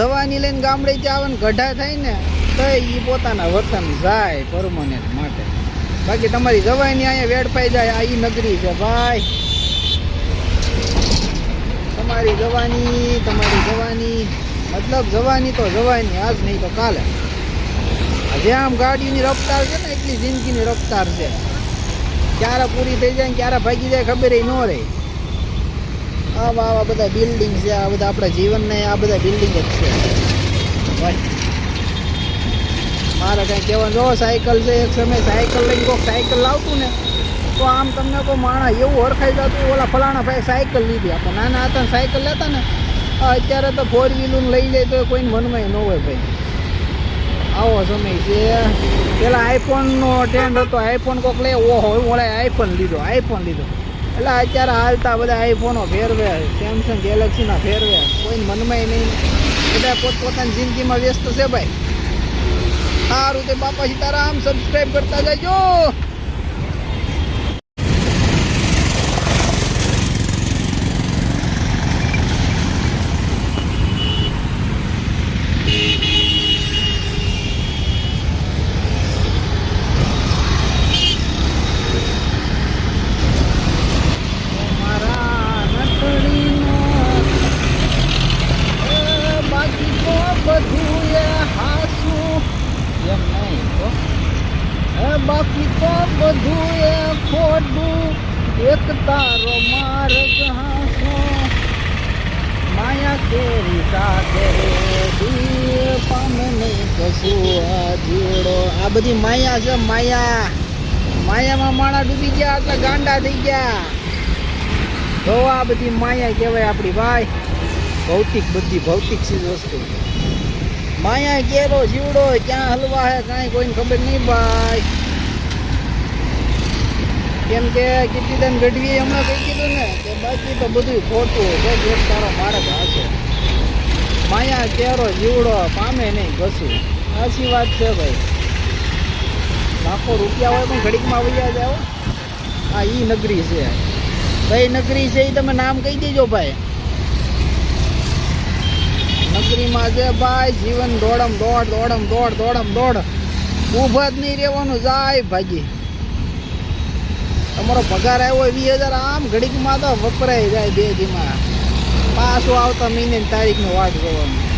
જવાની લઈને ગામડે આવે ને ગઢા થાય ને તો એ પોતાના વતન જાય પરમનન્ટ માટે. બાકી તમારી જવાની અહીંયા વેડફાઈ જાય, આ ઈ નગરી છે ભાઈ. તમારી જવાની તમારી જવાની. મતલબ જવાની તો જવાની, આજ નહીં તો કાલે. જે આમ ગાડીની રફતાર છે ને, એટલી જિંદગીની રફતાર છે. ક્યારે પૂરી થઈ જાય ક્યારે ભાગી જાય ખબર ન રહે. આવા આવા બધા બિલ્ડિંગ છે, આ બધા આપણા જીવનને, આ બધા બિલ્ડિંગ જ છે. મારે કંઈ કહેવાનું, જો સાયકલ છે, એક સમય સાયકલ લઈને કોઈક સાયકલ લાવતું ને, તો આમ તમને કોઈ માણસ એવું ઓળખાઈ જતું, ઓલા ફલાણા ભાઈ સાયકલ લીધી. આપણે નાના હતા સાયકલ લેતા ને, અત્યારે તો ફોર વ્હીલર લઈ લે તો કોઈને મનમાં ન હોય ભાઈ. આવો સમય છે. પેલા આઈફોનનો ટ્રેન્ડ હતો આઈફોન કોક લે, ઓહો ઓલા આઈફોન લીધો આઈફોન લીધો. એટલે અત્યારે હાલતા બધા આઈફોનો ફેરવે સેમસંગ ગેલેક્સીના ફેરવે કોઈ મનમાં નહીં. બધા પોતપોતાની જિંદગીમાં વ્યસ્ત છે ભાઈ. સારું તે બાપા સીતારામ સબસ્ક્રાઈબ કરતા જજો મારા નટડીનો એ બાકી તો બધું એ હાસુ એમ નહીં તો એ બાકી તો બધું એ ખોટું. એક તારો માર્ગ હાસો. માયા કેરી સાથે દી પામે નહીં કશું આ બધી માયા છે, માયા. માયામાં માણા ડૂબી ગયા એટલે ગાંડા થઈ ગયા. તો આ બધી માયા કહેવાય આપણી ભાઈ. ભૌતિક બધી ભૌતિક ચીજ વસ્તુ. માયા કેરો જીવડો ક્યાં હલવા હે કાંઈ કોઈને ખબર નહીં ભાઈ. કેમ કે કીર્તિદાન ગઢવીએ હમણાં કહી કીધું ને કે બાકી તો બધું ખોટું બસ એક તારો માર્ગ હશે માયા ચહેરો જીવડો, પામે નહીં, ઘસું. સાચી વાત છે ભાઈ. લાખો રૂપિયા હોય પણ ઘડીકમાં વૈયા જાઓ આ ઈ નગરી છે. કઈ નગરી છે એ તમે નામ કહી દેજો ભાઈ. નગરીમાં છે ભાઈ, જીવન દોડમ દોડ દોડમ દોડ દોડમ દોડ. ઊભા જ નહીં રહેવાનું, જાય ભાગી. તમારો પગાર આવ્યો હોય વીસ હજાર, આમ ઘડીકમાં તો વપરાય જાય બે દીમાં પાછું આવતા મહિને તારીખનો વાટ જોવાનું.